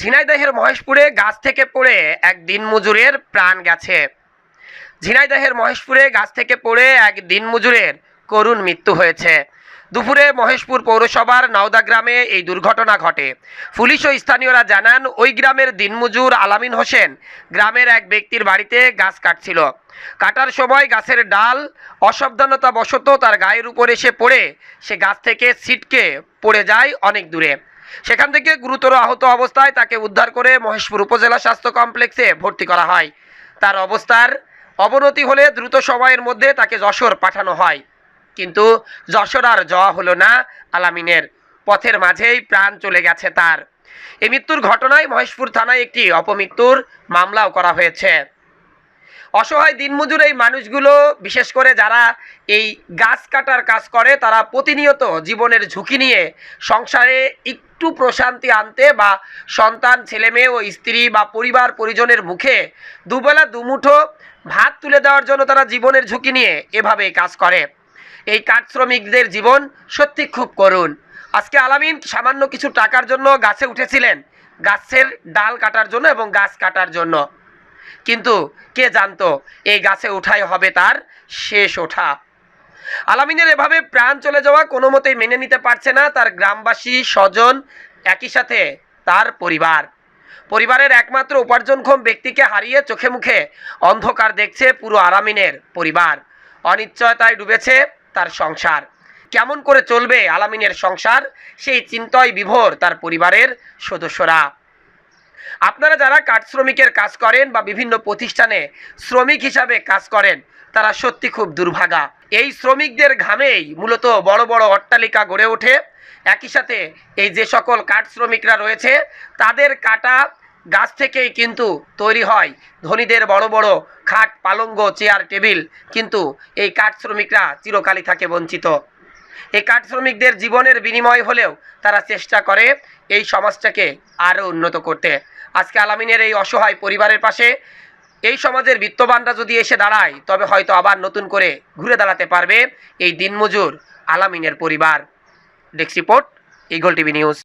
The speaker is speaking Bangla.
ঝিনাইদহের মহেশপুরে গাছ থেকে পড়ে এক দিনমজুরের প্রাণ গেছে। ঝিনাইদহের মহেশপুরে গাছ থেকে পড়ে এক দিনমজুরের করুণ মৃত্যু হয়েছে। দুপুরে মহেশপুর পৌরসভার নাওদা গ্রামে এই দুর্ঘটনা ঘটে। পুলিশ ও স্থানীয়রা জানান, ওই গ্রামের দিনমজুর আলামিন হোসেন গ্রামের এক ব্যক্তির বাড়িতে গাছ কাটছিল। কাটার সময় গাছের ডাল অসাবধানতা বশত তার গায়ের উপর এসে পড়ে। সে গাছ থেকে ছিটকে পড়ে যায় অনেক দূরে। সেখান থেকে গুরুতর আহত অবস্থায় তাকে উদ্ধার করে মহেশপুর উপজেলা স্বাস্থ্য কমপ্লেক্সে ভর্তি করা হয়। তার অবস্থার অবনতি হলে দ্রুত সময়ের মধ্যে তাকে যশোর পাঠানো হয়। কিন্তু যশোর আর যাওয়া হলো না আলামিনের। পথের মাঝেই প্রাণ চলে গেছে তার। এই মৃত্যুর ঘটনায় মহেশপুর থানায় একটি অপমৃত্যুর মামলাও করা হয়েছে। অসহায় দিনমজুর এই মানুষগুলো, বিশেষ করে যারা এই গাছ কাটার কাজ করে, তারা প্রতিনিয়ত জীবনের ঝুঁকি নিয়ে সংসারে একটু প্রশান্তি আনতে বা সন্তান, ছেলে মেয়ে ও স্ত্রী বা পরিবার, পরিজনের মুখে দুবেলা দুমুঠো ভাত তুলে দেওয়ার জন্য তারা জীবনের ঝুঁকি নিয়ে এভাবে কাজ করে। এই কাঠ শ্রমিকদের জীবন সত্যি খুব করুণ। আজকে আলামিন সামান্য কিছু টাকার জন্য গাছে উঠেছিলেন। গাছের ডাল কাটার জন্য এবং গাছ কাটার জন্য। কিন্তু কে জানতো এই গাছে ওঠাই হবে তার শেষ ওঠা? আলামিনের এভাবে প্রাণ চলে যাওয়া কোনো মতেই মেনে নিতে পারছে না তার গ্রামবাসী, স্বজন, একই সাথে তার পরিবার। পরিবারের একমাত্র উপার্জনক্ষম ব্যক্তিকে হারিয়ে চোখে মুখে অন্ধকার দেখছে পুরো আলামিনের পরিবার। অনিশ্চয়তায় ডুবেছে তার সংসার। কেমন করে চলবে আলামিনের সংসার? সেই চিন্তায় বিভোর তার পরিবারের সদস্যরা। আপনারা যারা কাঠ শ্রমিকের কাজ করেন বা বিভিন্ন প্রতিষ্ঠানে শ্রমিক হিসাবে কাজ করেন, তারা সত্যি খুব দুর্ভাগা। এই শ্রমিকদের ঘামেই মূলত বড় বড় অট্টালিকা গড়ে ওঠে। একই সাথে এই যে সকল কাঠ শ্রমিকরা রয়েছে, তাদের কাটা গাছ থেকেই কিন্তু তৈরি হয়। ধনীদের বড় বড় খাট, পালঙ্গ, চেয়ার, টেবিল কিন্তু এই কাঠ শ্রমিকরা চিরকালই থাকে বঞ্চিত। এই কাঠ শ্রমিকদের জীবনের বিনিময় হলেও তারা চেষ্টা করে এই সমাজটাকে আরও উন্নত করতে। আজকে আলামিনের এই অসহায় পরিবারের পাশে এই সমাজের বিত্তবানরা যদি এসে দাঁড়ায়, তবে হয়তো আবার নতুন করে ঘুরে দাঁড়াতে পারবে এই দিনমজুর আলামিনের পরিবার। Desk report, Eagle TV news.